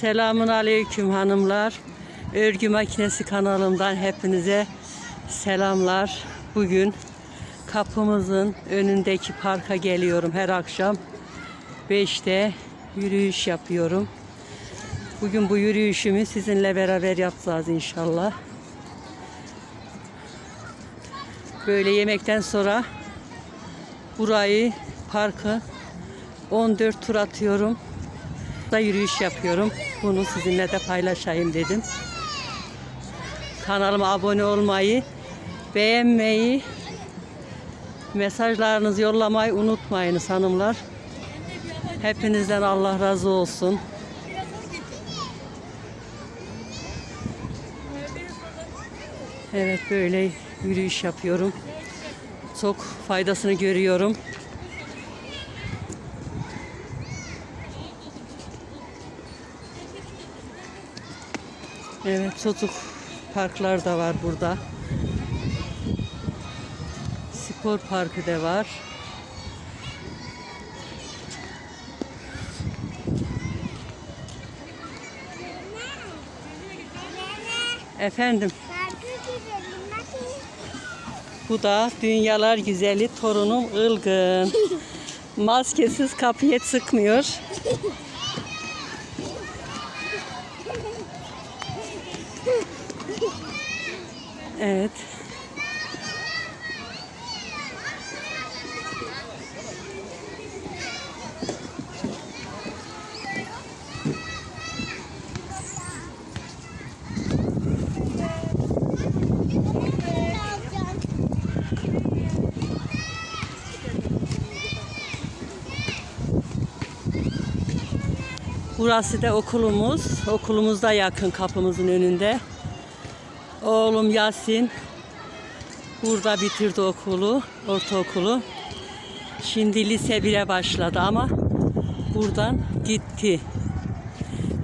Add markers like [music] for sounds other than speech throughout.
Selamun aleyküm hanımlar. Örgü makinesi kanalımdan hepinize selamlar. Bugün kapımızın önündeki parka geliyorum her akşam. 5'te yürüyüş yapıyorum. Bugün bu yürüyüşümü sizinle beraber yapacağız inşallah. Böyle yemekten sonra burayı, parkı 14 tur atıyorum. Da yürüyüş yapıyorum. Bunu sizinle de paylaşayım dedim. Kanalıma abone olmayı, beğenmeyi, mesajlarınızı yollamayı unutmayınız hanımlar. Hepinizden Allah razı olsun. Evet böyle yürüyüş yapıyorum. Çok faydasını görüyorum. Evet çocuk parklar da var burada. Spor parkı da var. Efendim bu da dünyalar güzeli torunum Ilgın. [laughs] Maskesiz kapıya sıkmıyor. Evet. Burası da okulumuz. Okulumuz da yakın kapımızın önünde. Oğlum Yasin burada bitirdi okulu, ortaokulu. Şimdi lise 1'e başladı ama buradan gitti.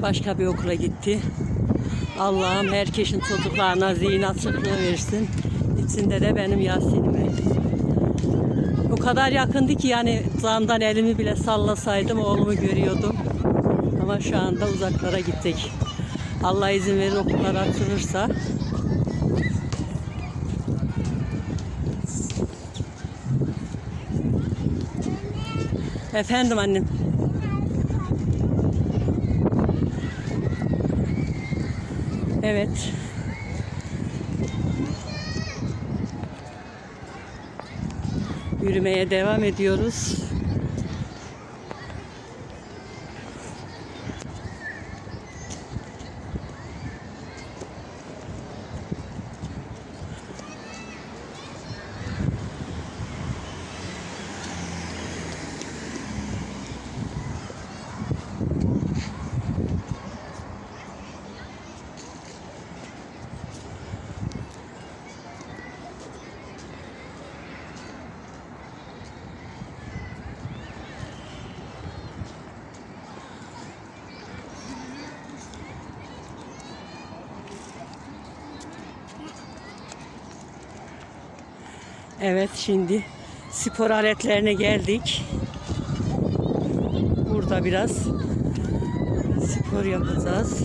Başka bir okula gitti. Allah'ım herkesin çocuklarına zihin açıklığı versin. İçinde de benim Yasin'ime. O kadar yakındı ki yani zandan elimi bile sallasaydım oğlumu görüyordum. Ama şu anda uzaklara gittik. Allah izin verir okullar açılırsa Efendim annem. Evet. Yürümeye devam ediyoruz. Evet şimdi spor aletlerine geldik. Burada biraz spor yapacağız.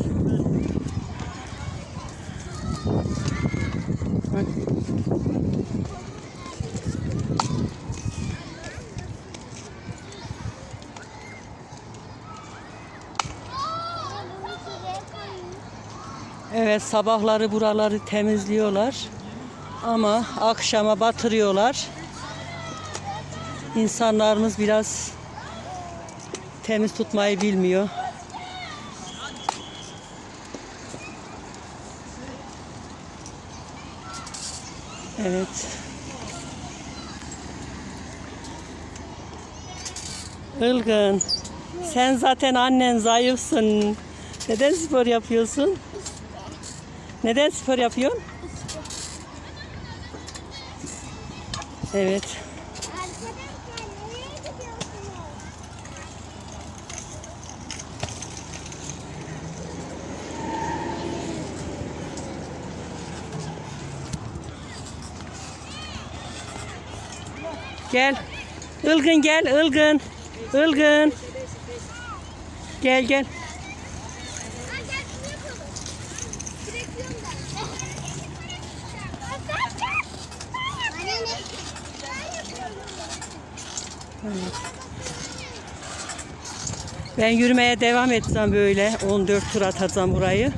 Evet sabahları buraları temizliyorlar. Ama akşama batırıyorlar. İnsanlarımız biraz temiz tutmayı bilmiyor. Evet. Ilgın. Sen zaten annen zayıfsın. Neden spor yapıyorsun? Neden spor yapıyorsun? Evet. Gel. Ilgın gel, Ilgın. Ilgın. Gel gel. Ben yürümeye devam edeceğim böyle. 14 tur atacağım burayı.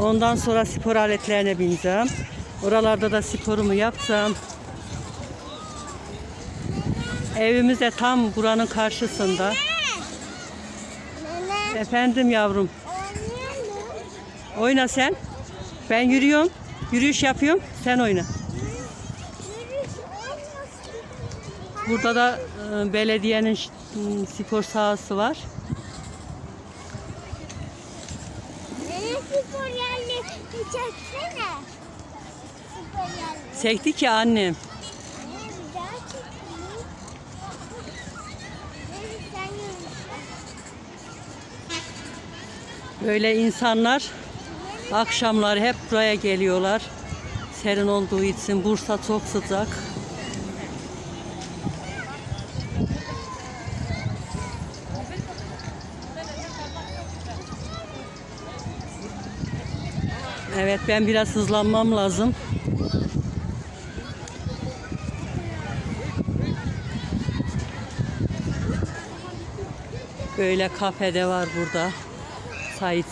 Ondan sonra spor aletlerine bineceğim. Oralarda da sporumu yapacağım. Evimiz de tam buranın karşısında. Nene Efendim yavrum. Oyna sen. Ben yürüyorum. Yürüyüş yapıyorum. Sen oyna. Yürüyüş olmasın. Burada da e, belediyenin spor sahası var. Spor yerleri çeksene. Spor yerleri. Çekti ki annem. Böyle insanlar akşamları hep buraya geliyorlar. Serin olduğu için Bursa çok sıcak. Evet ben biraz hızlanmam lazım. Böyle kafede var burada. Çay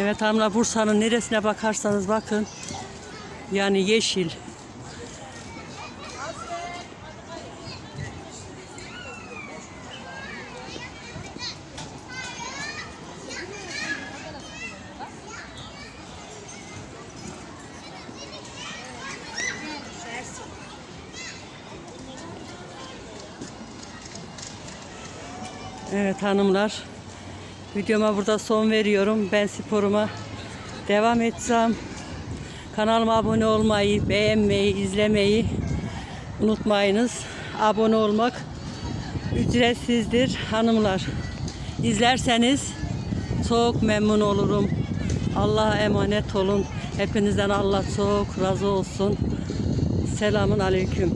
Evet hanımlar Bursa'nın neresine bakarsanız bakın. Yani yeşil. Evet hanımlar. Videoma burada son veriyorum. Ben sporuma devam edeceğim. Kanalıma abone olmayı, beğenmeyi, izlemeyi unutmayınız. Abone olmak ücretsizdir hanımlar. İzlerseniz çok memnun olurum. Allah'a emanet olun. Hepinizden Allah çok razı olsun. Selamun aleyküm.